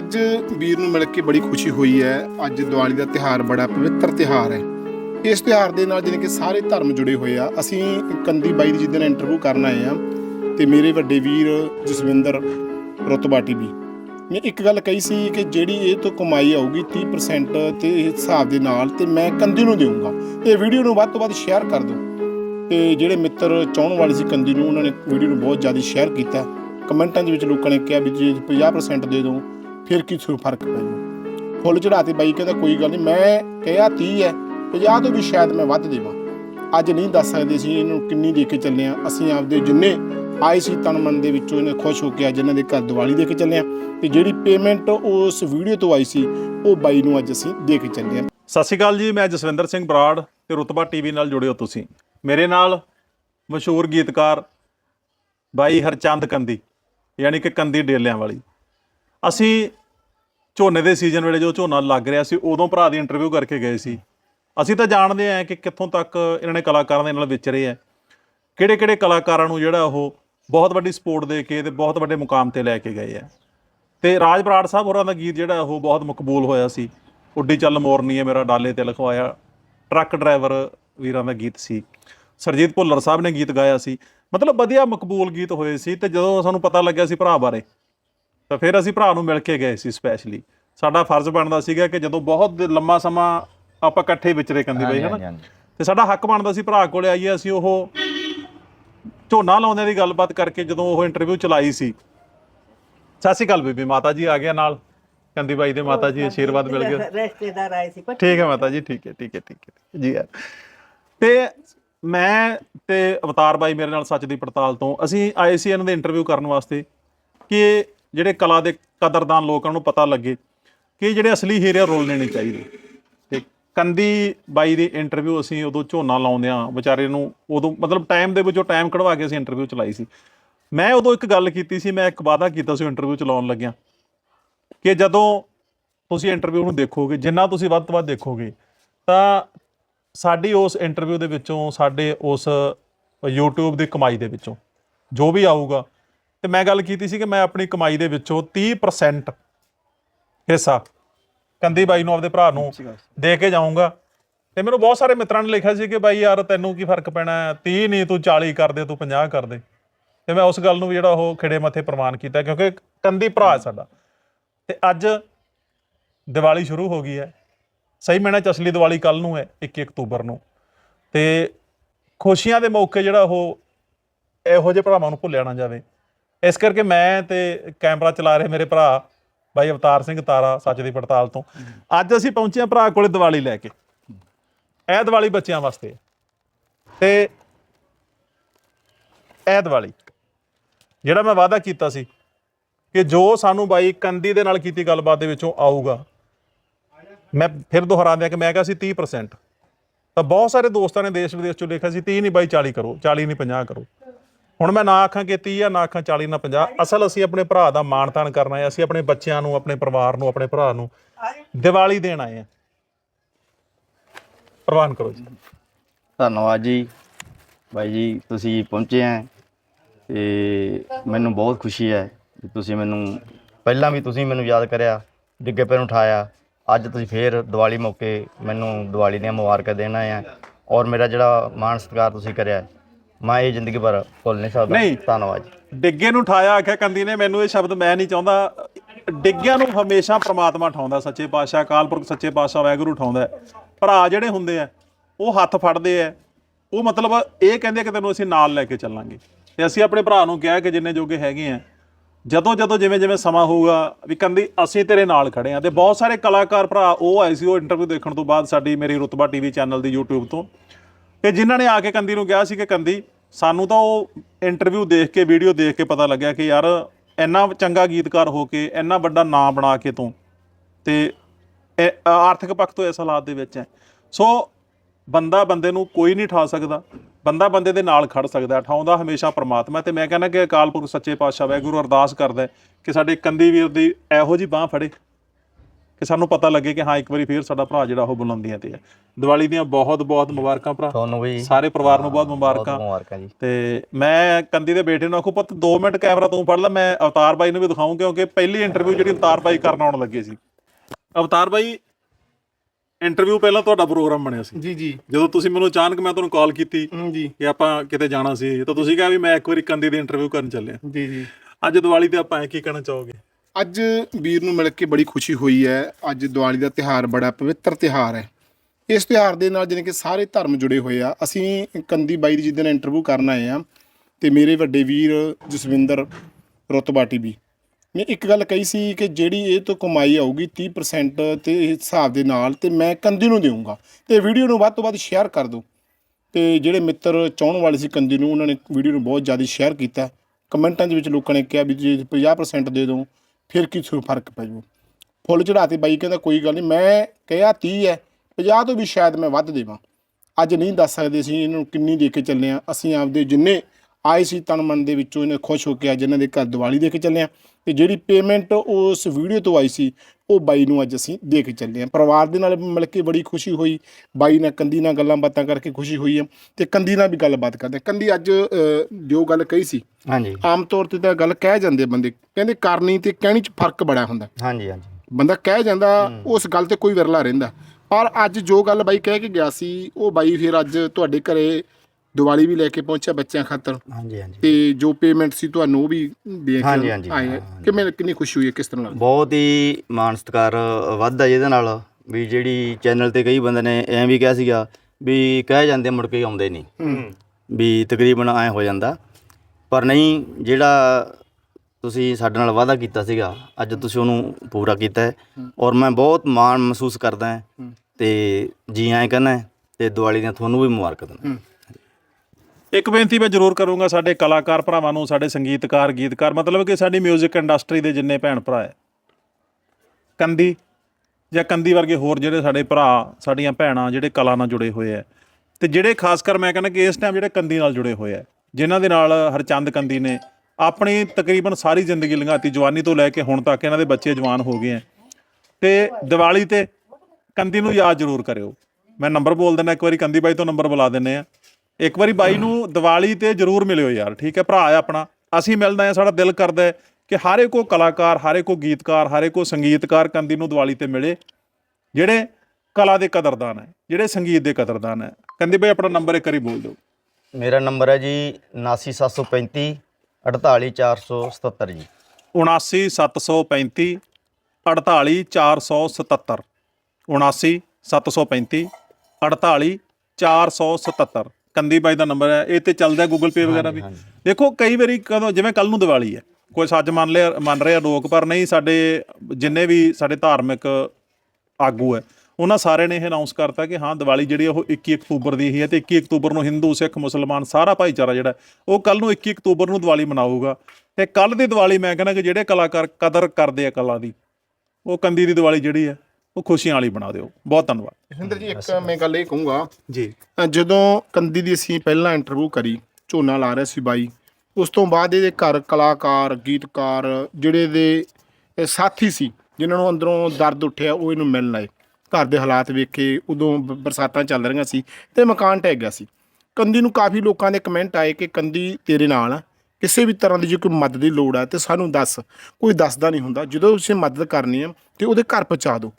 ਅੱਜ ਵੀਰ ਨੂੰ ਮਿਲ ਕੇ ਬੜੀ ਖੁਸ਼ੀ ਹੋਈ ਹੈ। ਅੱਜ ਦੀਵਾਲੀ ਦਾ ਤਿਹਾਰ ਬੜਾ ਪਵਿੱਤਰ ਤਿਹਾਰ ਹੈ। ਇਸ ਤਿਹਾਰ ਦੇ ਨਾਲ ਜਿਹਨੇ ਕਿ ਸਾਰੇ ਧਰਮ ਜੁੜੇ ਹੋਏ ਆ। ਅਸੀਂ ਕੰਦੀ ਬਾਈ ਦੀ ਜਿੱਦਣ ਇੰਟਰਵਿਊ ਕਰਨ ਆਏ ਆ ਤੇ ਮੇਰੇ ਵੱਡੇ ਵੀਰ ਜਸਵਿੰਦਰ ਰਤਬਾਟੀ ਵੀ। ਮੈਂ ਇੱਕ ਗੱਲ ਕਹੀ ਸੀ ਕਿ ਜਿਹੜੀ ਇਹ ਤੋਂ ਕਮਾਈ ਆਊਗੀ 30% ਤੇ ਇਸ ਹਿਸਾਬ ਦੇ ਨਾਲ ਤੇ ਮੈਂ ਕੰਦੀ ਨੂੰ ਦੇਵਾਂਗਾ ਤੇ ਵੀਡੀਓ ਨੂੰ ਵੱਧ ਤੋਂ ਵੱਧ ਸ਼ੇਅਰ ਕਰ ਦਿਓ। ਤੇ ਜਿਹੜੇ ਮਿੱਤਰ ਚਾਹਣ ਵਾਲੇ ਸੀ ਕੰਦੀ ਨੂੰ, ਉਹਨਾਂ ਨੇ ਵੀਡੀਓ ਨੂੰ ਬਹੁਤ ਜ਼ਿਆਦਾ ਸ਼ੇਅਰ ਕੀਤਾ। ਕਮੈਂਟਾਂ ਦੇ ਵਿੱਚ ਲੋਕਾਂ ਨੇ ਕਿਹਾ ਵੀ ਜੇ 50% ਦੇ ਦੋ ਫਿਰ ਕੀ ਤੁਹਾਨੂੰ ਫ਼ਰਕ ਪੈ ਜਾਊ? ਫੁੱਲ ਚੜਾਤੇ ਬਾਈ, ਕਹਿੰਦਾ ਕੋਈ ਗੱਲ ਨਹੀਂ, ਮੈਂ ਕਿਹਾ 30 ਹੈ 50 ਤੋਂ ਵੀ ਸ਼ਾਇਦ ਮੈਂ ਵੱਧ ਦੇਵਾਂ। ਅੱਜ ਨਹੀਂ ਦੱਸ ਸਕਦੇ ਸੀ ਇਹਨੂੰ ਕਿੰਨੀ ਦੇ ਕੇ ਚੱਲੇ ਆ ਅਸੀਂ ਆਪਦੇ ਜਿੰਨੇ ਆਏ ਸੀ ਤਨ ਮਨ ਦੇ ਵਿੱਚੋਂ ਇਹਨੇ ਖੁਸ਼ ਹੋ ਕੇ ਅੱਜ ਇਹਨਾਂ ਦੇ ਘਰ ਦੀਵਾਲੀ ਦੇ ਕੇ ਚੱਲੇ ਆ ਤੇ ਜਿਹੜੀ ਪੇਮੈਂਟ ਉਸ ਵੀਡੀਓ ਤੋਂ ਆਈ ਸੀ, ਉਹ ਬਾਈ ਨੂੰ ਅੱਜ ਅਸੀਂ ਦੇ ਕੇ ਚੱਲੇ ਆ ਸਤਿ ਸ਼੍ਰੀ ਅਕਾਲ ਜੀ, ਮੈਂ ਜਸਵਿੰਦਰ ਸਿੰਘ ਬਰਾੜ ਤੇ ਰੁਤਬਾ ਟੀਵੀ ਨਾਲ ਜੁੜੇ ਹੋ ਤੁਸੀਂ। ਮੇਰੇ ਨਾਲ ਮਸ਼ਹੂਰ ਗੀਤਕਾਰ ਬਾਈ ਹਰਚੰਦ ਕੰਦੀ, ਯਾਨੀ ਕਿ ਕੰਦੀ ਡੇਲਿਆਂ ਵਾਲੀ। ਅਸੀਂ ਝੋਨੇ ਦੇ ਸੀਜ਼ਨ ਵੇਲੇ ਜੋ ਝੋਨਾ ਲੱਗ ਰਿਹਾ ਸੀ, ਉਦੋਂ ਭਰਾ ਦੀ ਇੰਟਰਵਿਊ ਕਰਕੇ ਗਏ ਸੀ। ਅਸੀਂ ਤਾਂ ਜਾਣਦੇ ਆਂ ਕਿ ਕਿੱਥੋਂ ਤੱਕ ਇਹਨਾਂ ਨੇ ਕਲਾਕਾਰਾਂ ਦੇ ਨਾਲ ਵਿਚਰੇ ਆ ਕਿਹੜੇ ਕਿਹੜੇ ਕਲਾਕਾਰਾਂ ਨੂੰ ਜਿਹੜਾ ਉਹ ਬਹੁਤ ਵੱਡੀ ਸਪੋਰਟ ਦੇ ਕੇ ਤੇ ਬਹੁਤ ਵੱਡੇ ਮੁਕਾਮ ਤੇ ਲੈ ਕੇ ਗਏ ਆ ਤੇ ਰਾਜ ਬਰਾੜ ਸਾਹਿਬ ਹੋਰਾਂ ਦਾ ਗੀਤ ਜਿਹੜਾ ਉਹ ਬਹੁਤ ਮਕਬੂਲ ਹੋਇਆ ਸੀ। ਉੱਡੀ ਚੱਲ ਮੋਰਨੀ ਹੈ ਮੇਰਾ ਡਾਲੇ ਤੇ ਲਿਖਵਾਇਆ। ਟਰੱਕ ਡਰਾਈਵਰ ਵੀਰਾਂ ਦਾ ਗੀਤ ਸੀ। ਸਰਜੀਤ ਭੁੱਲਰ ਸਾਹਿਬ ਨੇ ਗੀਤ ਗਾਇਆ ਸੀ। ਮਤਲਬ ਵਧੀਆ ਮਕਬੂਲ ਗੀਤ ਹੋਏ ਸੀ ਤੇ ਜਦੋਂ ਸਾਨੂੰ ਪਤਾ ਲੱਗਿਆ ਸੀ ਭਰਾ ਬਾਰੇ ਤਾਂ ਫਿਰ ਅਸੀਂ ਭਰਾ ਨੂੰ ਮਿਲ ਕੇ ਗਏ ਸੀ ਸਪੈਸ਼ਲੀ ਸਾਡਾ ਫਰਜ਼ ਬਣਦਾ ਸੀਗਾ ਕਿ ਜਦੋਂ ਬਹੁਤ ਲੰਮਾ ਸਮਾਂ ਆਪਾਂ ਇਕੱਠੇ ਵਿਚਰੇ ਕੰਦੀ ਬਈ ਹਨਾ? ਤੇ ਸਾਡਾ ਹੱਕ ਬਣਦਾ ਸੀ ਭਰਾ ਕੋਲੇ ਆਈਏ ਅਸੀਂ ਉਹ ਝੋਨਾ ਲਾਉਂਦੇ ਦੀ ਗੱਲਬਾਤ ਕਰਕੇ ਜਦੋਂ ਉਹ ਇੰਟਰਵਿਊ ਚਲਾਈ ਸੀ। ਸਤਿ ਸ਼੍ਰੀ ਅਕਾਲ ਬੀਬੀ ਮਾਤਾ ਜੀ ਆ ਗਿਆ ਨਾਲ। ਕੰਦੀ ਬਾਈ ਦੇ ਮਾਤਾ ਜੀ ਆਸ਼ੀਰਵਾਦ ਮਿਲ ਗਿਆ। ਰਿਸ਼ਤੇਦਾਰ ਆਏ ਸੀ ਠੀਕ ਹੈ ਮਾਤਾ ਜੀ ਠੀਕ ਹੈ ਠੀਕ ਹੈ ਠੀਕ ਹੈ। ਜੀ ਯਾਰ। ਤੇ ਮੈਂ ਤੇ ਅਵਤਾਰ ਬਾਈ ਮੇਰੇ ਨਾਲ ਸੱਚ ਦੀ ਪੜਤਾਲ ਤੋਂ ਅਸੀਂ ਆਏ ਸੀ ਇਹਨਾਂ ਦੇ ਇੰਟਰਵਿਊ ਕਰਨ ਵਾਸਤੇ ਕਿ ਜਿਹੜੇ ਕਲਾ ਦੇ ਕਦਰਦਾਨ ਲੋਕਾਂ ਨੂੰ ਪਤਾ ਲੱਗੇ ਕਿ ਜਿਹੜੇ ਅਸਲੀ ਹੀਰੇ ਰੋਲ ਲੈਣੇ ਚਾਹੀਦੇ। ਤੇ ਕੰਦੀ ਬਾਈ ਦੀ ਇੰਟਰਵਿਊ ਅਸੀਂ ਉਦੋਂ ਝੋਨਾ ਲਾਉਂਦੇ ਆ ਵਿਚਾਰੇ ਨੂੰ ਉਦੋਂ ਮਤਲਬ ਟਾਈਮ ਦੇ ਵਿੱਚੋਂ ਟਾਈਮ ਕਢਵਾ ਕੇ ਅਸੀਂ ਇੰਟਰਵਿਊ ਚਲਾਈ ਸੀ। ਮੈਂ ਉਦੋਂ ਇੱਕ ਗੱਲ ਕੀਤੀ ਸੀ, ਮੈਂ ਇੱਕ ਵਾਅਦਾ ਕੀਤਾ ਸੀ ਇੰਟਰਵਿਊ ਚਲਾਉਣ ਲੱਗਿਆ ਕਿ ਜਦੋਂ ਤੁਸੀਂ ਇੰਟਰਵਿਊ ਨੂੰ ਦੇਖੋਗੇ, ਜਿੰਨਾ ਤੁਸੀਂ ਵੱਧ ਤੋਂ ਵੱਧ ਦੇਖੋਗੇ, ਤਾਂ ਸਾਡੀ ਉਸ ਇੰਟਰਵਿਊ ਦੇ ਵਿੱਚੋਂ, ਸਾਡੇ ਉਸ YouTube ਦੀ ਕਮਾਈ ਦੇ ਵਿੱਚੋਂ ਜੋ ਵੀ ਆਊਗਾ ਤੇ ਮੈਂ ਗੱਲ ਕੀਤੀ ਸੀ ਕਿ ਮੈਂ ਆਪਣੀ ਕਮਾਈ ਦੇ ਵਿੱਚੋਂ 30% ਹਿੱਸਾ ਕੰਦੀ ਬਾਈ ਨੂੰ ਆਪਦੇ ਭਰਾ ਨੂੰ ਦੇ ਕੇ ਜਾਊਂਗਾ। ਤੇ ਮੈਨੂੰ ਬਹੁਤ ਸਾਰੇ ਮਿੱਤਰਾਂ ਨੇ ਲਿਖਿਆ ਸੀ ਕਿ ਬਾਈ ਯਾਰ ਤੈਨੂੰ ਕੀ ਫ਼ਰਕ ਪੈਣਾ ਹੈ? 30 ਨਹੀਂ ਤੂੰ 40 ਕਰ ਦੇ ਤੂੰ 50 ਕਰ ਦੇ। ਤੇ ਮੈਂ ਉਸ ਗੱਲ ਨੂੰ ਵੀ ਜਿਹੜਾ ਉਹ ਖਿੜੇ ਮੱਥੇ ਪ੍ਰਮਾਣ ਕੀਤਾ ਕਿਉਂਕਿ ਕੰਦੀ ਭਰਾ ਹੈ ਸਾਡਾ। ਤੇ ਅੱਜ ਦੀਵਾਲੀ ਸ਼ੁਰੂ ਹੋ ਗਈ ਹੈ। ਸਹੀ ਮੈਨੇ ਚ ਅਸਲੀ ਦੀਵਾਲੀ ਕੱਲ ਨੂੰ ਹੈ 21 ਅਕਤੂਬਰ ਨੂੰ। ਤੇ ਖੁਸ਼ੀਆਂ ਦੇ ਮੌਕੇ ਜਿਹੜਾ ਉਹ ਇਹੋ ਜਿਹੇ ਭਰਾਵਾਂ ਨੂੰ ਭੁੱਲਿਆ ਨਾ ਜਾਵੇ। ਇਸ ਕਰਕੇ ਮੈਂ ਤੇ ਕੈਮਰਾ ਚਲਾ ਰਹੇ ਮੇਰੇ ਭਰਾ, ਬਾਈ ਅਵਤਾਰ ਸਿੰਘ ਤਾਰਾ, ਸੱਚ ਦੀ ਪੜਤਾਲ ਤੋਂ। ਅੱਜ ਅਸੀਂ ਪਹੁੰਚੇ ਹਾਂ ਭਰਾ ਕੋਲੇ ਦੀਵਾਲੀ ਲੈ ਕੇ। ਇਹ ਦੀਵਾਲੀ ਬੱਚਿਆਂ ਵਾਸਤੇ ਹੈ। ਤੇ ਇਹ ਦੀਵਾਲੀ, ਜਿਹੜਾ ਮੈਂ ਵਾਅਦਾ ਕੀਤਾ ਸੀ ਕਿ ਜੋ ਸਾਨੂੰ ਬਾਈ ਕੰਦੀ ਦੇ ਨਾਲ ਕੀਤੀ ਗੱਲਬਾਤ ਦੇ ਵਿੱਚੋਂ ਆਊਗਾ, ਮੈਂ ਫਿਰ ਦੁਹਰਾ ਦਿਆਂ ਕਿ ਮੈਂ ਕਿਹਾ ਸੀ 30% ਤਾਂ ਬਹੁਤ ਸਾਰੇ ਦੋਸਤਾਂ ਨੇ ਦੇਸ਼ ਵਿਦੇਸ਼ ਚੋਂ ਲਿਖਿਆ ਸੀ 30 ਨਹੀਂ ਬਾਈ 40 ਕਰੋ 40 ਨਹੀਂ 50 ਕਰੋ। ਹੁਣ ਮੈਂ ਨਾ ਆਖਾਂ ਕਿ 30 ਆ ਨਾ ਆਖਾਂ 40 ਨਾ 50 ਅਸਲ ਅਸੀਂ ਆਪਣੇ ਭਰਾ ਦਾ ਮਾਣ ਤਾਣ ਕਰਨਾ ਹੈ। ਅਸੀਂ ਆਪਣੇ ਬੱਚਿਆਂ ਨੂੰ ਆਪਣੇ ਪਰਿਵਾਰ ਨੂੰ ਆਪਣੇ ਭਰਾ ਨੂੰ ਦੀਵਾਲੀ ਦੇਣ ਆਏ ਆ। ਪ੍ਰਵਾਨ ਕਰੋ ਜੀ। ਧੰਨਵਾਦ ਜੀ। ਬਾਈ ਜੀ ਤੁਸੀਂ ਪਹੁੰਚੇ ਆ ਤੇ ਮੈਨੂੰ ਬਹੁਤ ਖੁਸ਼ੀ ਹੈ ਕਿ ਤੁਸੀਂ ਮੈਨੂੰ ਪਹਿਲਾਂ ਵੀ ਤੁਸੀਂ ਮੈਨੂੰ ਯਾਦ ਕਰਿਆ ਡਿੱਗੇ ਪੈਰ ਨੂੰ ਉਠਾਇਆ। ਅੱਜ ਤੁਸੀਂ ਫੇਰ ਦੀਵਾਲੀ ਮੌਕੇ ਮੈਨੂੰ ਦੀਵਾਲੀ ਦੀਆਂ ਮੁਬਾਰਕਾਂ ਦੇਣ ਆਏ ਆ। ਔਰ ਮੇਰਾ ਜਿਹੜਾ ਮਾਣ ਸਤਿਕਾਰ ਤੁਸੀਂ ਕਰਿਆ ਮੈਂ ਇਹ ਜ਼ਿੰਦਗੀ ਭਰ ਭੁੱਲ ਨਹੀਂ ਸਕਦਾ। ਨਹੀਂ। ਧੰਨਵਾਦ ਜੀ। ਡਿੱਗੇ ਨੂੰ ਉਠਾਇਆ ਆਖਿਆ ਕੰਦੀ ਨੇ ਮੈਨੂੰ ਇਹ ਸ਼ਬਦ ਮੈਂ ਨਹੀਂ ਚਾਹੁੰਦਾ। ਡਿੱਗਿਆਂ ਨੂੰ ਹਮੇਸ਼ਾ ਪ੍ਰਮਾਤਮਾ ਉਠਾਉਂਦਾ ਸੱਚੇ ਪਾਤਸ਼ਾਹ ਅਕਾਲਪੁਰਖ ਸੱਚੇ ਪਾਤਸ਼ਾਹ ਵਾਹਿਗੁਰੂ ਉਠਾਉਂਦਾ ਹੈ। ਭਰਾ ਜਿਹੜੇ ਹੁੰਦੇ ਆ ਉਹ ਹੱਥ ਫੜਦੇ ਆ। ਉਹ ਮਤਲਬ ਇਹ ਕਹਿੰਦੇ ਆ ਕਿ ਤੈਨੂੰ ਅਸੀਂ ਨਾਲ ਲੈ ਕੇ ਚੱਲਾਂਗੇ। ਤੇ ਅਸੀਂ ਆਪਣੇ ਭਰਾ ਨੂੰ ਕਿਹਾ ਕਿ ਜਿੰਨੇ ਜੋਗੇ ਹੈਗੇ ਆ ਜਦੋਂ ਜਦੋਂ ਜਿਵੇਂ ਜਿਵੇਂ ਸਮਾਂ ਹੋਊਗਾ ਵੀ ਕੰਦੀ ਅਸੀਂ ਤੇਰੇ ਨਾਲ ਖੜੇ ਆ। ਤੇ ਬਹੁਤ ਸਾਰੇ ਕਲਾਕਾਰ ਭਰਾ ਉਹ ਆਏ ਸੀ ਉਹ ਇੰਟਰਵਿਊ ਦੇਖਣ ਤੋਂ ਬਾਅਦ ਸਾਡੀ ਮੇਰੀ ਰੁਤਬਾ ਟੀਵੀ ਚੈਨਲ ਦੀ YouTube ਤੋਂ। ਕਿ ਜਿਨ੍ਹਾਂ ਨੇ ਆ ਕੇ ਕੰਦੀ ਨੂੰ ਕਿਹਾ ਸੀ ਕਿ ਕੰਦੀ, ਸਾਨੂੰ ਤਾਂ ਉਹ ਇੰਟਰਵਿਊ ਦੇਖ ਕੇ ਵੀਡੀਓ ਦੇਖ ਕੇ ਪਤਾ ਲੱਗਿਆ ਕਿ ਯਾਰ ਇੰਨਾ ਚੰਗਾ ਗੀਤਕਾਰ ਹੋ ਕੇ, ਇੰਨਾ ਵੱਡਾ ਨਾਂ ਬਣਾ ਕੇ ਤੂੰ। ਤੇ ਆਰਥਿਕ ਪੱਖ ਤੋਂ ਇਸ ਹਾਲਾਤ ਦੇ ਵਿੱਚ ਹੈ। ਸੋ ਬੰਦਾ ਬੰਦੇ ਨੂੰ ਕੋਈ ਨਹੀਂ ਠਾ ਸਕਦਾ। ਬੰਦਾ ਬੰਦੇ ਦੇ ਨਾਲ ਖੜ ਸਕਦਾ ਠਾਉਂਦਾ ਹਮੇਸ਼ਾ ਪ੍ਰਮਾਤਮਾ ਤੇ ਮੈਂ ਕਹਿੰਦਾ ਕਿ ਅਕਾਲ ਪੁਰਖ, ਸੱਚੇ ਪਾਤਸ਼ਾਹ ਵਾਹਿਗੁਰੂ ਅਰਦਾਸ ਕਰਦਾ ਕਿ ਸਾਡੇ ਕੰਦੀ ਵੀਰ ਦੀ ਇਹੋ ਜੀ ਬਾਹ ਫੜੇ। ਕਿ ਸਾਨੂੰ ਪਤਾ ਲੱਗੇ ਕਿ ਹਾਂ ਇੱਕ ਵਾਰੀ ਫੇਰ ਸਾਡਾ ਭਰਾ ਜਿਹੜਾ ਉਹ ਬੁਲੰਦੀਆਂ ਤੇ ਹੈ ਦੀਵਾਲੀ ਦੀਆਂ ਬਹੁਤ ਬਹੁਤ ਮੁਬਾਰਕਾਂ ਭਰਾ। ਤੁਹਾਨੂੰ ਵੀ ਸਾਰੇ ਪਰਿਵਾਰ ਨੂੰ ਬਹੁਤ ਮੁਬਾਰਕਾਂ। ਮੁਬਾਰਕਾਂ ਜੀ। ਤੇ ਮੈਂ ਕੰਦੀ ਦੇ ਬੇਟੇ ਨੂੰ ਆਖੂ ਪੁੱਤ 2 ਮਿੰਟ ਕੈਮਰਾ ਤੂੰ ਫੜ ਲੈ ਮੈਂ ਅਵਤਾਰ ਬਾਈ ਨੂੰ ਵੀ ਦਿਖਾਉਂ ਕਿਉਂਕਿ ਪਹਿਲੀ ਇੰਟਰਵਿਊ ਜਿਹੜੀ ਅਵਤਾਰ ਬਾਈ ਕਰਨ ਆਉਣ ਲੱਗੇ ਸੀ। ਅਵਤਾਰ ਬਾਈ ਇੰਟਰਵਿਊ ਪਹਿਲਾਂ ਤੁਹਾਡਾ ਪ੍ਰੋਗਰਾਮ ਬਣਿਆ ਸੀ। ਜੀ ਜੀ। ਜਦੋਂ ਤੁਸੀਂ ਮੈਨੂੰ ਅਚਾਨਕ ਮੈਂ ਤੁਹਾਨੂੰ ਕਾਲ ਕੀਤੀ ਜੀ। ਕਿ ਆਪਾਂ ਕਿਤੇ ਜਾਣਾ ਸੀ ਤਾਂ ਤੁਸੀਂ ਕਿਹਾ ਵੀ ਮੈਂ ਇੱਕ ਵਾਰੀ ਕੰਦੀ ਦੀ ਇੰਟਰਵਿਊ ਕਰਨ ਚੱਲਿਆ। ਜੀ ਜੀ। ਅੱਜ ਦੀਵਾਲੀ ਤੇ ਆਪਾਂ ਐ ਕੀ ਕਹਿਣਾ ਚਾਹੋਗੇ? ਅੱਜ ਵੀਰ ਨੂੰ ਮਿਲ ਕੇ ਬੜੀ ਖੁਸ਼ੀ ਹੋਈ ਹੈ। ਅੱਜ ਦੀਵਾਲੀ ਦਾ ਤਿਹਾਰ ਬੜਾ ਪਵਿੱਤਰ ਤਿਹਾਰ ਹੈ। ਇਸ ਤਿਹਾਰ ਦੇ ਨਾਲ ਜਾਣੀ ਕਿ ਸਾਰੇ ਧਰਮ ਜੁੜੇ ਹੋਏ ਆ। ਅਸੀਂ ਕੰਦੀ ਬਾਈ ਦੀ ਜਿੱਦਣ ਇੰਟਰਵਿਊ ਕਰਨ ਆਏ ਆ ਤੇ ਮੇਰੇ ਵੱਡੇ ਵੀਰ ਜਸਵਿੰਦਰ ਰੁਤਬਾ ਟੀਵੀ ਮੈਂ ਇੱਕ ਗੱਲ ਕਹੀ ਸੀ ਕਿ ਜਿਹੜੀ ਇਹ ਤੋਂ ਕਮਾਈ ਆਊਗੀ 30% ਤੇ ਇਸ ਹਿਸਾਬ ਦੇ ਨਾਲ ਤੇ ਮੈਂ ਕੰਦੀ ਨੂੰ ਦੇਵਾਂਗਾ ਤੇ ਵੀਡੀਓ ਨੂੰ ਵੱਧ ਤੋਂ ਵੱਧ ਸ਼ੇਅਰ ਕਰ ਦਿਓ। ਤੇ ਜਿਹੜੇ ਮਿੱਤਰ ਚਾਹਣ ਵਾਲੇ ਸੀ ਕੰਦੀ ਨੂੰ, ਉਹਨਾਂ ਨੇ ਵੀਡੀਓ ਨੂੰ ਬਹੁਤ ਜ਼ਿਆਦਾ ਸ਼ੇਅਰ ਕੀਤਾ। ਕਮੈਂਟਾਂ ਦੇ ਵਿੱਚ ਲੋਕਾਂ ਨੇ ਕਿਹਾ ਵੀ ਜੇ 50% ਦੇ ਦਿਓ ਫਿਰ ਕੀ ਤੁਹਾਨੂੰ ਫ਼ਰਕ ਪੈ ਜਾਊ ਫੁੱਲ ਚੜਾਤੇ ਬਾਈ ਕਹਿੰਦਾ ਕੋਈ ਗੱਲ ਨਹੀਂ ਮੈਂ ਕਿਹਾ 30 ਹੈ 50 ਤੋਂ ਵੀ ਸ਼ਾਇਦ ਮੈਂ ਵੱਧ ਦੇਵਾਂ। ਅੱਜ ਨਹੀਂ ਦੱਸ ਸਕਦੇ ਸੀ ਇਹਨੂੰ ਕਿੰਨੀ ਦੇ ਕੇ ਚੱਲੇ ਆ। ਅਸੀਂ ਆਪਦੇ ਜਿੰਨੇ ਆਏ ਸੀ ਤਨ ਮਨ ਦੇ ਵਿੱਚੋਂ ਇਹਨੇ ਖੁਸ਼ ਹੋ ਕੇ ਅੱਜ ਇਹਨਾਂ ਦੇ ਘਰ ਦੀਵਾਲੀ ਦੇ ਕੇ ਚੱਲੇ ਆ। ਤੇ ਜਿਹੜੀ ਪੇਮੈਂਟ ਉਸ ਵੀਡੀਓ ਤੋਂ ਆਈ ਸੀ ਉਹ ਬਾਈ ਨੂੰ ਅੱਜ ਅਸੀਂ ਦੇ ਕੇ ਚੱਲੇ ਆ ਪਰਿਵਾਰ ਦੇ ਨਾਲ ਮਿਲ ਕੇ ਬੜੀ ਖੁਸ਼ੀ ਹੋਈ। ਬਾਈ ਨਾਲ ਕੰਦੀ ਨਾਲ ਗੱਲਾਂ ਬਾਤਾਂ ਕਰਕੇ ਖੁਸ਼ੀ ਹੋਈ ਆ ਤੇ ਕੰਦੀ ਨਾਲ ਵੀ ਗੱਲਬਾਤ ਕਰਦੇ। ਕੰਦੀ ਅੱਜ ਜੋ ਗੱਲ ਕਹੀ ਸੀ ਹਾਂਜੀ। ਆਮ ਤੌਰ ਤੇ ਤਾਂ ਗੱਲ ਕਹਿ ਜਾਂਦੇ ਬੰਦੇ। ਕਹਿੰਦੇ ਕਰਨੀ ਤੇ ਕਹਿਣੀ ਚ ਫ਼ਰਕ ਬੜਾ ਹੁੰਦਾ। ਹਾਂਜੀ ਹਾਂਜੀ। ਬੰਦਾ ਕਹਿ ਜਾਂਦਾ ਉਸ ਗੱਲ ਤੇ ਕੋਈ ਵਿਰਲਾ ਰਹਿੰਦਾ। ਪਰ ਅੱਜ ਜੋ ਗੱਲ ਬਾਈ ਕਹਿ ਕੇ ਗਿਆ ਸੀ ਉਹ ਬਾਈ ਫਿਰ ਅੱਜ ਤੁਹਾਡੇ ਘਰੇ ਦੀਵਾਲੀ ਵੀ ਲੈ ਕੇ ਪਹੁੰਚਿਆ ਬੱਚਿਆਂ ਖਾਤਰ। ਹਾਂਜੀ ਹਾਂਜੀ। ਤੇ ਜੋ ਪੇਮੈਂਟ ਸੀ ਤੁਹਾਨੂੰ ਉਹ ਵੀ ਦੇ ਹਾਂਜੀ, ਕੇ ਆਏ ਆ। ਹਾਂ, ਕਿਵੇਂ ਕਿੰਨੀ ਖੁਸ਼ੀ ਹੋਈ ਹੈ ਕਿਸ ਤਰ੍ਹਾਂ ਲੱਗਦਾ? ਬਹੁਤ ਹੀ ਮਾਣ ਸਤਿਕਾਰ ਵੱਧਦਾ ਜਿਹਦੇ ਨਾਲ ਵੀ ਜਿਹੜੀ ਚੈਨਲ ਤੇ ਕਈ ਬੰਦੇ ਨੇ ਐਂ ਵੀ ਕਿਹਾ ਸੀਗਾ ਵੀ ਕਹਿ ਜਾਂਦੇ ਮੁੜ ਕੇ ਆਉਂਦੇ ਨਹੀਂ। ਹੂੰ। ਵੀ ਤਕਰੀਬਨ ਐ ਹੋ ਜਾਂਦਾ। ਪਰ ਨਹੀਂ ਜਿਹੜਾ ਤੁਸੀਂ ਸਾਡੇ ਨਾਲ ਵਾਅਦਾ ਕੀਤਾ ਸੀਗਾ ਅੱਜ ਤੁਸੀਂ ਉਹਨੂੰ ਪੂਰਾ ਕੀਤਾ ਹੈ। ਔਰ ਮੈਂ ਬਹੁਤ ਮਾਣ ਮਹਿਸੂਸ ਕਰਦਾ ਹਾਂ ਹੂੰ। ਤੇ ਜੀ ਐਂ ਕਹਿੰਦਾ ਤੇ ਦੀਵਾਲੀ ਦੀਆਂ ਤੁਹਾਨੂੰ ਵੀ ਮੁਬਾਰਕਾਂ ਦਿੰਦਾ ਹੂੰ। ਇੱਕ ਬੇਨਤੀ ਮੈਂ ਜ਼ਰੂਰ ਕਰੂੰਗਾ ਸਾਡੇ ਕਲਾਕਾਰ ਭਰਾਵਾਂ ਨੂੰ, ਸਾਡੇ ਸੰਗੀਤਕਾਰ, ਗੀਤਕਾਰ, ਮਤਲਬ ਕਿ ਸਾਡੀ 뮤직 ਇੰਡਸਟਰੀ ਦੇ ਜਿੰਨੇ ਭੈਣ ਭਰਾ ਹੈ। ਕੰਦੀ ਜਾਂ ਕੰਦੀ ਵਰਗੇ ਹੋਰ ਜਿਹੜੇ ਸਾਡੇ ਭਰਾ, ਸਾਡੀਆਂ ਭੈਣਾਂ ਜਿਹੜੇ ਕਲਾ ਨਾਲ ਜੁੜੇ ਹੋਏ ਆ ਤੇ ਜਿਹੜੇ ਖਾਸ ਕਰ ਮੈਂ ਕਹਿੰਦਾ ਕਿ ਇਸ ਟਾਈਮ ਜਿਹੜੇ ਕੰਦੀ ਨਾਲ ਜੁੜੇ ਹੋਏ ਆ ਜਿਨ੍ਹਾਂ ਦੇ ਨਾਲ ਹਰਚੰਦ ਕੰਦੀ ਨੇ ਆਪਣੀ ਤਕਰੀਬਨ ਸਾਰੀ ਜ਼ਿੰਦਗੀ ਲੰਘਾਤੀ, ਜਵਾਨੀ ਤੋਂ ਲੈ ਕੇ ਹੁਣ ਤੱਕ ਇਹਨਾਂ ਦੇ ਬੱਚੇ ਜਵਾਨ ਹੋ ਗਏ ਆ ਤੇ ਦੀਵਾਲੀ ਤੇ ਕੰਦੀ ਨੂੰ ਯਾਦ ਜ਼ਰੂਰ ਕਰਿਓ। ਮੈਂ ਨੰਬਰ ਬੋਲ ਦਿੰਦਾ, ਇੱਕ ਵਾਰੀ ਕੰਦੀ ਬਾਈ ਤੋਂ ਨੰਬਰ ਬੁਲਾ ਦਿੰਨੇ ਆ ਇੱਕ ਵਾਰੀ ਬਾਈ ਨੂੰ ਦੀਵਾਲੀ ਤੇ ਜ਼ਰੂਰ ਮਿਲਿਓ ਯਾਰ ਠੀਕ ਹੈ ਭਰਾ ਆ ਆਪਣਾ। ਅਸੀਂ ਮਿਲਦੇ ਆ ਸਾਡਾ ਦਿਲ ਕਰਦਾ ਹੈ ਕਿ ਹਰ ਇੱਕ ਕੋ ਕਲਾਕਾਰ ਹਰ ਇੱਕ ਕੋ ਗੀਤਕਾਰ ਹਰ ਇੱਕ ਕੋ ਸੰਗੀਤਕਾਰ ਕੰਦੀ ਨੂੰ ਦੀਵਾਲੀ ਤੇ ਮਿਲੇ ਜਿਹੜੇ ਕਲਾ ਦੇ ਕਦਰਦਾਨ ਹੈ ਜਿਹੜੇ ਸੰਗੀਤ ਦੇ ਕਦਰਦਾਨ ਹੈ। ਕੰਦੀ ਬਾਈ ਆਪਣਾ ਨੰਬਰ ਇੱਕ ਵਾਰੀ ਬੋਲ ਦਿਓ। ਮੇਰਾ ਨੰਬਰ ਹੈ ਜੀ 79735 48477 ਜੀ। 79735 48477 79735 48477 ਕੰਦੀ ਬਾਈ ਦਾ ਨੰਬਰ ਹੈ ਇਹ ਤੇ ਚੱਲਦਾ ਗੂਗਲ ਪੇ ਵਗੈਰਾ ਵੀ। ਦੇਖੋ ਕਈ ਵਾਰੀ ਕਦੋਂ ਜਿਵੇਂ ਕੱਲ ਨੂੰ ਦੀਵਾਲੀ ਹੈ ਕੋਈ ਸੱਜ ਮੰਨ ਲਿਆ ਮੰਨ ਰਿਹਾ ਲੋਕ ਪਰ ਨਹੀਂ ਸਾਡੇ ਜਿੰਨੇ ਵੀ ਸਾਡੇ ਧਾਰਮਿਕ ਆਗੂ ਹੈ ਉਹਨਾਂ ਸਾਰਿਆਂ ਨੇ ਇਹ ਅਨਾਉਂਸ ਕਰਤਾ ਕਿ ਹਾਂ ਦੀਵਾਲੀ ਜਿਹੜੀ ਉਹ 21 ਅਕਤੂਬਰ ਦੀ ਹੀ ਹੈ ਤੇ 21 ਅਕਤੂਬਰ ਨੂੰ ਹਿੰਦੂ ਸਿੱਖ ਮੁਸਲਮਾਨ ਸਾਰਾ ਭਾਈਚਾਰਾ ਜਿਹੜਾ ਉਹ ਕੱਲ ਨੂੰ 21 ਅਕਤੂਬਰ ਨੂੰ ਦੀਵਾਲੀ ਮਨਾਊਗਾ। ਤੇ ਕੱਲ ਦੀ ਦੀਵਾਲੀ ਮੈਂ ਕਹਿੰਦਾ ਕਿ ਜਿਹੜੇ ਕਲਾਕਾਰ ਕਦਰ ਕਰਦੇ ਆ ਕਲਾ ਦੀ ਉਹ ਕੰਦੀ ਦੀ ਦੀਵਾਲੀ ਜਿਹੜੀ ਹੈ ਉਹ ਖੁਸ਼ੀਆਂ ਵਾਲੀ ਬਣਾ ਦਿਓ। ਬਹੁਤ ਧੰਨਵਾਦ। ਸਿੰਦਰ ਜੀ ਇੱਕ ਮੈਂ ਗੱਲ ਇਹ ਕਹੂੰਗਾ। ਜੀ। ਜਦੋਂ ਕੰਦੀ ਦੀ ਅਸੀਂ ਪਹਿਲਾਂ ਇੰਟਰਵਿਊ ਕਰੀ ਝੋਨਾ ਲਾ ਰਿਹਾ ਸੀ ਬਾਈ ਉਸ ਤੋਂ ਬਾਅਦ ਇਹਦੇ ਘਰ ਕਲਾਕਾਰ ਗੀਤਕਾਰ ਜਿਹੜੇ ਦੇ ਸਾਥੀ ਸੀ ਜਿਨ੍ਹਾਂ ਨੂੰ ਅੰਦਰੋਂ ਦਰਦ ਉੱਠਿਆ ਉਹ ਇਹਨੂੰ ਮਿਲਣ ਆਏ। ਘਰ ਦੇ ਹਾਲਾਤ ਵੇਖੇ ਉਦੋਂ ਬ- ਬਰਸਾਤਾਂ ਚੱਲ ਰਹੀਆਂ ਸੀ ਤੇ ਮਕਾਨ ਢਹਿ ਗਿਆ ਸੀ। ਕੰਦੀ ਨੂੰ ਕਾਫੀ ਲੋਕਾਂ ਦੇ ਕਮੈਂਟ ਆਏ ਕਿ ਕੰਦੀ ਤੇਰੇ ਨਾਲ ਆ ਕਿਸੇ ਵੀ ਤਰ੍ਹਾਂ ਦੀ ਜੇ ਕੋਈ ਮਦਦ ਦੀ ਲੋੜ ਆ ਤੇ ਸਾਨੂੰ ਦੱਸ। ਕੋਈ ਦੱਸਦਾ ਨਹੀਂ ਹੁੰਦਾ। ਜਦੋਂ ਤੁਸੀਂ ਮਦਦ ਕਰਨੀ ਆ ਤੇ ਉਹਦੇ ਘਰ ਪਹੁੰਚਾ ਦਿਓ।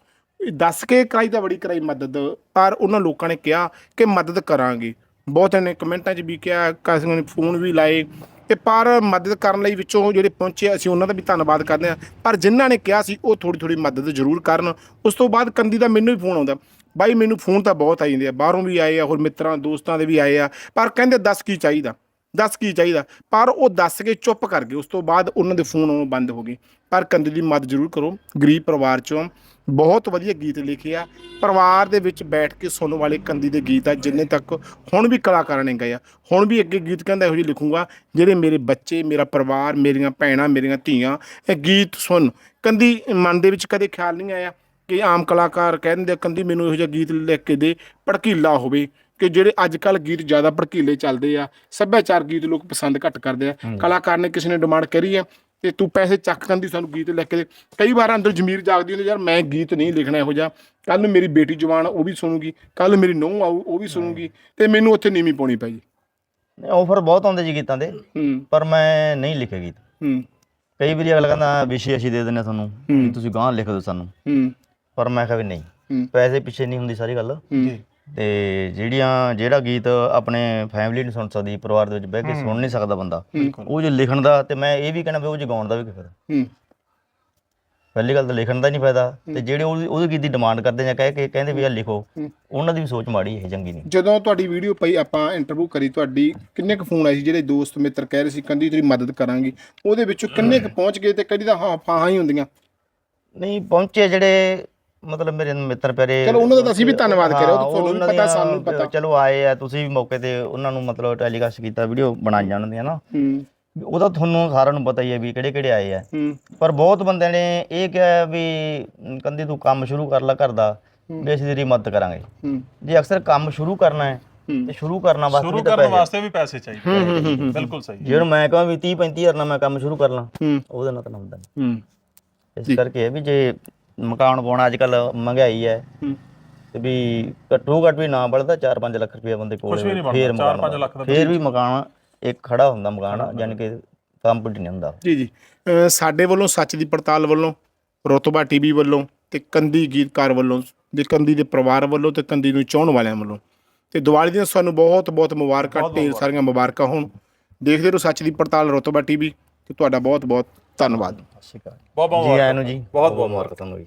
ਦੱਸ ਕੇ ਕਰਾਈ ਤਾਂ ਬੜੀ ਕਰਾਈ ਮਦਦ, ਪਰ ਉਹਨਾਂ ਲੋਕਾਂ ਨੇ ਕਿਹਾ ਕਿ ਮਦਦ ਕਰਾਂਗੇ। ਬਹੁਤਿਆਂ ਨੇ ਕਮੈਂਟਾਂ 'ਚ ਵੀ ਕਿਹਾ, ਕਿਸੇ ਨੇ ਫੋਨ ਵੀ ਲਾਏ ਤੇ ਪਰ ਮਦਦ ਕਰਨ ਲਈ ਵਿੱਚੋਂ ਜਿਹੜੇ ਪਹੁੰਚੇ ਅਸੀਂ ਉਹਨਾਂ ਦਾ ਵੀ ਧੰਨਵਾਦ ਕਰਦੇ ਹਾਂ। ਪਰ ਜਿਨ੍ਹਾਂ ਨੇ ਕਿਹਾ ਸੀ, ਉਹ ਥੋੜੀ ਥੋੜੀ ਮਦਦ ਜ਼ਰੂਰ ਕਰਨ। ਉਸ ਤੋਂ ਬਾਅਦ ਕੰਦੀ ਦਾ ਮੈਨੂੰ ਵੀ ਫੋਨ ਆਉਂਦਾ। ਬਾਈ, ਮੈਨੂੰ ਫੋਨ ਤਾਂ ਬਹੁਤ ਆਈ ਜਾਂਦੇ ਆ। ਬਾਹਰੋਂ ਵੀ ਆਏ ਆ, ਹੋਰ ਮਿੱਤਰਾਂ, ਦੋਸਤਾਂ ਦੇ ਵੀ ਆਏ ਆ। ਪਰ ਕਹਿੰਦੇ ਦੱਸ ਕੀ ਚਾਹੀਦਾ? ਦੱਸ ਕੀ ਚਾਹੀਦਾ? ਪਰ ਉਹ ਦੱਸ ਕੇ ਚੁੱਪ ਕਰ ਗਏ। ਉਸ ਤੋਂ ਬਾਅਦ ਉਹਨਾਂ ਦੇ ਫੋਨ ਆਉਣੋਂ ਬੰਦ ਹੋ ਗਏ। ਪਰ ਕੰਦੀ ਦੀ ਮਦਦ ਜ਼ਰੂਰ ਕਰੋ। ਗਰੀਬ ਪਰਿਵਾਰ ਚੋਂ ਬਹੁਤ ਵਧੀਆ ਗੀਤ ਲਿਖੇ ਆ। ਪਰਿਵਾਰ ਦੇ ਵਿੱਚ ਬੈਠ ਕੇ ਸੁਣਨ ਵਾਲੇ ਕੰਦੀ ਦੇ ਗੀਤ ਆ ਜਿੰਨੇ ਤੱਕ ਹੁਣ ਵੀ ਕਲਾਕਾਰਾਂ ਨੇ ਗਏ ਆ। ਹੁਣ ਵੀ ਅੱਗੇ ਗੀਤ ਕਹਿੰਦਾ ਇਹੋ ਜਿਹੇ ਲਿਖੂੰਗਾ ਜਿਹੜੇ ਮੇਰੇ ਬੱਚੇ ਮੇਰਾ ਪਰਿਵਾਰ ਮੇਰੀਆਂ ਭੈਣਾਂ ਮੇਰੀਆਂ ਧੀਆਂ ਇਹ ਗੀਤ ਸੁਣ। ਕੰਦੀ ਮਨ ਦੇ ਵਿੱਚ ਕਦੇ ਖਿਆਲ ਨਹੀਂ ਆਇਆ ਕਿ ਆਮ ਕਲਾਕਾਰ ਕਹਿੰਦੇ ਕੰਦੀ ਮੈਨੂੰ ਇਹੋ ਜਿਹਾ ਗੀਤ ਲਿਖ ਕੇ ਦੇ ਭੜਕੀਲਾ ਹੋਵੇ। ਕਿ ਜਿਹੜੇ ਅੱਜ ਕੱਲ ਗੀਤ ਜ਼ਿਆਦਾ ਭੜਕੀਲੇ ਚੱਲਦੇ ਆ ਸੱਭਿਆਚਾਰ ਗੀਤ ਲੋਕ ਪਸੰਦ ਘੱਟ ਕਰਦੇ ਆ। ਕਲਾਕਾਰ ਨੇ ਕਿਸੇ ਨੇ ਡਿਮਾਂਡ ਕਰੀ ਆ ਤੇ ਤੂੰ ਪੈਸੇ ਚੱਕ ਕੰਦੀ ਸਾਨੂੰ ਗੀਤ ਲਿਖ ਕੇ ਦੇ। ਕਈ ਵਾਰ ਅੰਦਰ ਜ਼ਮੀਰ ਜਾਗਦੀ ਹੁੰਦੀ ਯਾਰ ਮੈਂ ਗੀਤ ਨਹੀਂ ਲਿਖਣਾ ਇਹੋ ਜਿਹਾ। ਕੱਲ ਨੂੰ ਮੇਰੀ ਬੇਟੀ ਜਵਾਨ ਉਹ ਵੀ ਸੁਣੂਗੀ। ਕੱਲ ਮੇਰੀ ਨੂੰਹ ਆਊ ਉਹ ਵੀ ਸੁਣੂਗੀ। ਤੇ ਮੈਨੂੰ ਉੱਥੇ ਨੀਵੀਂ ਪਾਉਣੀ ਪੈ ਜੀ। ਆਫਰ ਬਹੁਤ ਆਉਂਦੇ ਜੀ ਗੀਤਾਂ ਦੇ। ਪਰ ਮੈਂ ਨਹੀਂ ਲਿਖੇ ਗੀਤ। ਹੂੰ। ਕਈ ਵਾਰੀ ਅਗਲਾ ਕਹਿੰਦਾ ਵਿਸ਼ੇ ਅਸੀਂ ਦੇ ਦਿੰਦੇ ਹਾਂ ਤੁਹਾਨੂੰ। ਤੁਸੀਂ ਗਾਂ ਲਿਖ ਦਿਓ ਸਾਨੂੰ। ਹੂੰ। ਪਰ ਮੈਂ ਕਿਹਾ ਵੀ ਨਹੀਂ। ਪੈਸੇ ਪਿੱਛੇ ਨਹੀਂ ਹੁੰਦੀ ਸਾਰੀ ਗੱਲ। ਤੇ ਜਿਹੜੀਆਂ ਜਿਹੜਾ ਗੀਤ ਆਪਣੇ ਫੈਮਿਲੀ ਨੂੰ ਸੁਣ ਸਕਦੀ ਪਰਿਵਾਰ ਦੇ ਵਿੱਚ ਬਹਿ ਕੇ ਸੁਣ ਨਹੀਂ ਸਕਦਾ ਬੰਦਾ ਉਹ ਜੋ ਲਿਖਣ ਦਾ ਤੇ ਮੈਂ ਇਹ ਵੀ ਕਹਿਣਾ ਵੀ ਉਹ ਜੋ ਗਾਉਣ ਦਾ ਵੀ ਕੀ ਫਾਇਦਾ ਹੂੰ। ਪਹਿਲੀ ਗੱਲ ਤਾਂ ਲਿਖਣ ਦਾ ਨਹੀਂ ਫਾਇਦਾ ਤੇ ਜਿਹੜੇ ਉਹਦੀ ਉਹਦੀ ਗੀਤ ਦੀ ਡਿਮਾਂਡ ਕਰਦੇ ਜਾਂ ਕਹਿ ਕੇ ਕਹਿੰਦੇ ਵੀ ਆ ਲਿਖੋ ਉਹਨਾਂ ਦੀ ਵੀ ਸੋਚ ਮਾੜੀ ਹੈ ਚੰਗੀ ਨਹੀਂ। ਜਦੋਂ ਤੁਹਾਡੀ ਵੀਡੀਓ ਪਈ ਆਪਾਂ ਇੰਟਰਵਿਊ ਕਰੀ ਤੁਹਾਡੀ ਕਿੰਨੇ ਕੁ ਫੋਨ ਆਏ ਸੀ ਜਿਹੜੇ ਦੋਸਤ ਮਿੱਤਰ ਕਹਿ ਰਹੇ ਸੀ ਕੰਦੀ ਤੇਰੀ ਮਦਦ ਕਰਾਂਗੀ ਉਹਦੇ ਵਿੱਚੋਂ ਕਿੰਨੇ ਕੁ ਪਹੁੰਚ ਗਏ ਤੇ ਕਦੀ ਤਾਂ ਹਾਂ ਫਾਹਾਂ ਹੀ ਹੁੰਦੀਆਂ? ਨਹੀਂ ਪਹੁੰਚੇ ਜਿਹੜੇ ਮਤਲਬ ਮੇਰੇ ਮਿੱਤਰ ਪਿਆਰੇ ਚਲੋ ਉਹਨਾਂ ਦਾ ਤਾਂ ਅਸੀਂ ਵੀ ਧੰਨਵਾਦ ਹਾਂ, ਤੁਹਾਨੂੰ ਵੀ ਉਹਨਾਂ ਪਤਾ, ਸਾਨੂੰ ਵੀ ਪਤਾ। ਚਲੋ ਆਏ ਆ ਤੁਸੀਂ ਵੀ ਮੌਕੇ ਤੇ ਉਹਨਾਂ ਨੂੰ ਮਤਲਬ ਟੈਲੀਕਾਸਟ ਕੀਤਾ ਵੀਡੀਓ ਉਹਨਾਂ ਦੀਆਂ ਨਾ। ਹੂੰ। ਉਹਦਾ ਤੁਹਾਨੂੰ ਸਾਰਿਆਂ ਨੂੰ ਪਤਾ ਹੀ ਹੈ ਵੀ ਕਿਹੜੇ ਕਿਹੜੇ ਆਏ ਆ। ਹੂੰ। ਪਰ ਬਹੁਤ ਬੰਦਿਆਂ ਨੇ ਇਹ ਕਿਹਾ ਵੀ ਕੰਦੀ ਤੂੰ ਕੰਮ ਸ਼ੁਰੂ ਕਰ ਲੈ ਘਰ ਦਾ ਵੀ ਅਸੀਂ ਤੇਰੀ ਮਦਦ ਕਰਾਂਗੇ। ਹੂੰ। ਜੇ ਅਕਸਰ ਕੰਮ ਸ਼ੁਰੂ ਕਰਨਾ ਹੈ। ਤੇ ਸ਼ੁਰੂ ਕਰਨਾ ਵਾਸਤੇ ਸ਼ੁਰੂ ਵੀ ਕਰਨ ਪੈਸੇ ਵਾਸਤੇ ਵੀ ਪੈਸੇ ਚਾਹੀਦੇ ਬਿਲਕੁਲ ਸਹੀ। ਜੇ ਮੈਂ ਕਹਾਂ ਵੀ 30 35000 ਨਾਲ ਮੈਂ ਕੰਮ ਸ਼ੁਰੂ ਕਰ ਲਾਂ ਹੂੰ। ਉਹਦੇ ਨਾਲ ਤਾਂ ਨਾ ਹੁੰਦਾ ਨਹੀਂ ਹੂੰ। ਇਸ ਕਰਕੇ ਇਹ ਵੀ ਜੇ ਮਕਾਨ ਪਾਉਣਾ ਅੱਜ ਕੱਲ ਮਹਿੰਗਾਈ ਹੈ। ਹੂੰ। ਤੇ ਵੀ ਘੱਟੋ ਘੱਟ ਵੀ ਨਾ ਬਲਦਾ 4-5 ਲੱਖ ਰੁਪਏ ਬੰਦੇ ਕੋਲ ਕੁਛ ਵੀ ਨਹੀਂ ਬਣਦਾ, ਫੇਰ ਚਾਰ ਮਕਾਨ ਪੰਜ ਲੱਖ ਦਾ ਫੇਰ ਵੀ ਮਕਾਨ ਇੱਕ ਖੜਾ ਹੁੰਦਾ ਮਕਾਨ ਯਾਨੀ ਕਿ ਕੰਪਲੀਟ ਨਹੀਂ ਹੁੰਦਾ। ਜੀ ਜੀ। ਸਾਡੇ ਵੱਲੋਂ ਸੱਚ ਦੀ ਪੜਤਾਲ ਵੱਲੋਂ ਰੋਤਬਾ ਟੀਵੀ ਵੱਲੋਂ ਤੇ ਕੰਦੀ ਗੀਤਕਾਰ ਵੱਲੋਂ ਦੇ ਕੰਦੀ ਦੇ ਪਰਿਵਾਰ ਵੱਲੋਂ ਤੇ ਕੰਦੀ ਨੂੰ ਚਾਹਣ ਵਾਲਿਆਂ ਵੱਲੋਂ। ਤੇ ਦੀਵਾਲੀ ਦੀਆਂ ਸਾਨੂੰ ਬਹੁਤ ਬਹੁਤ ਮੁਬਾਰਕਾਂ ਢੇਰ ਸਾਰੀਆਂ ਮੁਬਾਰਕਾਂ ਹੋਣ। ਦੇਖਦੇ ਰਹੋ ਸੱਚ ਦੀ ਪੜਤਾਲ ਰੋਤਬਾ ਟੀਵੀ। ਤੇ ਤੁਹਾਡਾ ਬਹੁਤ ਬਹੁਤ ਧੰਨਵਾਦ। ਸ਼੍ਰੀ ਅਕਾਲ ਬਹੁਤ ਬਹੁਤ ਜੀ ਆਇਆਂ ਨੂੰ ਜੀ। ਬਹੁਤ ਬਹੁਤ ਮੁਬਾਰਕ ਤੁਹਾਨੂੰ ਜੀ